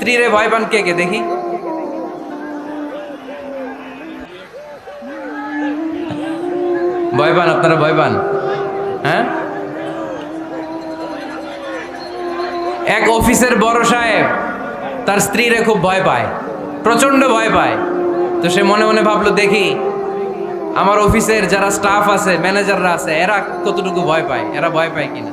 স্ত্রীরে ভয় পান কে কে দেখি? ভয় পান আপনারা ভয় পান হ্যাঁ? এক অফিসের বড় সাহেব, তার স্ত্রীরে খুব ভয় পায় প্রচণ্ড ভয় পায়। তো সে মনে মনে ভাবলো, দেখি, আমার অফিসের যারা স্টাফ আছে ম্যানেজাররা আছে, এরা কতটুকু ভয় পায়, এরা ভয় পায় কিনা?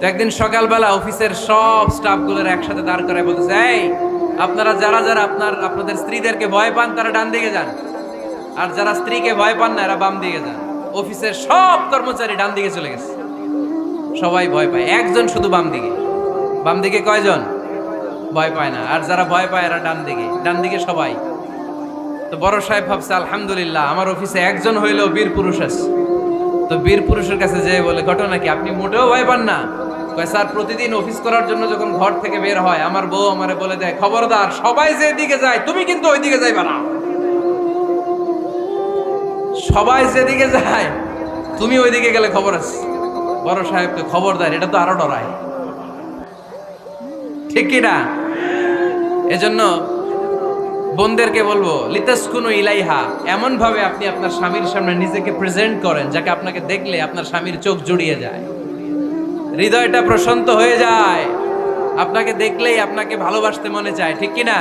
তো একদিন সকালবেলা অফিসের সব স্টাফগুলোর একসাথে দাঁড় করে বলতেছে, এই, আপনারা যারা যারা আপনার, আপনাদের স্ত্রীদেরকে ভয় পান, তারা ডান দিকে যান। আর যারা স্ত্রীকে ভয় পান না, এরা বাম দিকে যান। অফিসের সব কর্মচারী ডান দিকে চলে গেছে। সবাই ভয় পায়। একজন শুধু বাম দিকে। বাম দিকে কয়জন? ভয় পায় না। আর যারা ভয় পায়, এরা ডান দিকে। ডান দিকে সবাই। তো বড় সাহেব ভাবছে, আলহামদুলিল্লাহ, আমার অফিসে একজন হইলেও বীর পুরুষ আছে। তো বীর পুরুষের কাছে যেয়ে বলে, ঘটনা কি? আপনি মোটেও ভয় পান না? স্যার, প্রতিদিন অফিস করার জন্য যখন ঘর থেকে বের হয়, আমার বউ আমারে বলে দেয়, খবরদার, সবাই যে দিকে যায়, তুমি কিন্তু ওই দিকে যাইবা না। সবাই যেদিকে যায়, তুমি ওইদিকে গেলে খবর আছে। বড় সাহেবকে খবরদার, এটা তো আরও ডরায়। ঠিক কি না এজন্য বোনদেরকে বলব, লিতাসকুনু ইলাইহা এমন ভাবে আপনি আপনার স্বামীর সামনে নিজেকে প্রেজেন্ট করেন, যাকে আপনাকে দেখলে আপনার স্বামীর চোখ জুড়িয়ে যায়। হৃদয়টা প্রশান্ত হয়ে যায়। আপনাকে দেখলেই আপনাকে ভালোবাসতে মনে চায়, ঠিক কি না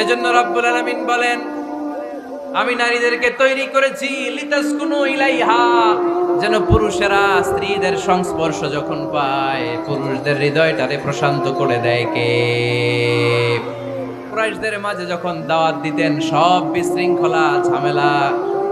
এজন্য রব্বুল আলামিন বলেন, আমি নারীদেরকে তৈরি করেছি ইলাইহা, যেন পুরুষেরা স্ত্রীদের সংস্পর্শ যখন পায়, পুরুষদের হৃদয়টারে প্রশান্ত করে দেয় কে? কুরাইশদের মাঝে যখন দাওয়াত দিতেন, সব বিশৃঙ্খলা, ঝামেলা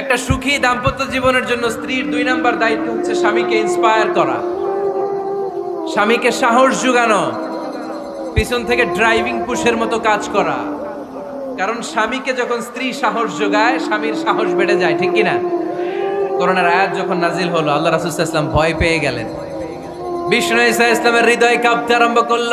একটা সুখী দাম্পত্য জীবনের জন্য স্ত্রীর দুই নাম্বার দায়িত্ব হচ্ছে স্বামীকে ইন্সপায়ার করা। স্বামীকে সাহস যোগানো, পিছন থেকে ড্রাইভিং পুশের মতো কাজ করা। কারণ স্বামীকে যখন স্ত্রী সাহস যোগায়, স্বামীর সাহস বেড়ে যায়, ঠিক কিনা? করোনার আয়াত যখন নাজিল হলো, আল্লাহ রাসুল ইসলাম ভয় পেয়ে গেলেন। বিষ্ণু ইসা ইসলামের হৃদয় কাঁপতে আরম্ভ করল।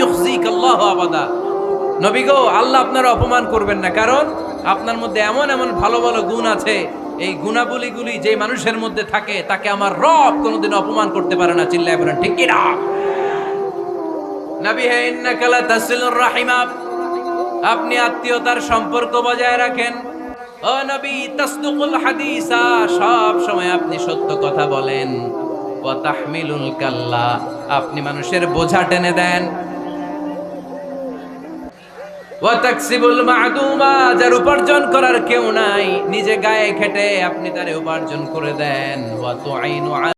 ইউখজিক আল্লাহ গো আপনার অপমান করবেন না। কারণ আপনার মধ্যে এমন এমন ভালো ভালো গুণ আছে। এই গুণাবলীগুলি যে মানুষের মধ্যে থাকে, তাকে আমার রব কোনোদিন অপমান করতে পারে না। চিল্লায় বলেন, ঠিক কি না নবী হে রাহিমা আপনি আত্মীয়তার সম্পর্ক বজায় রাখেন। ও নবী, তাসদুকুল হাদিসা, সব সময় আপনি সত্য কথা বলেন। ওয়া তাহমিলুল কাল্লা। আপনি মানুষের বোঝা টেনে দেন। ওয়াতাকসিবুল মা'দুমা, যার উপার্জন করার কেউ নাই। নিজে গায়ে খেটে আপনি তারে উপার্জন করে দেন। ওয়া তুআইনু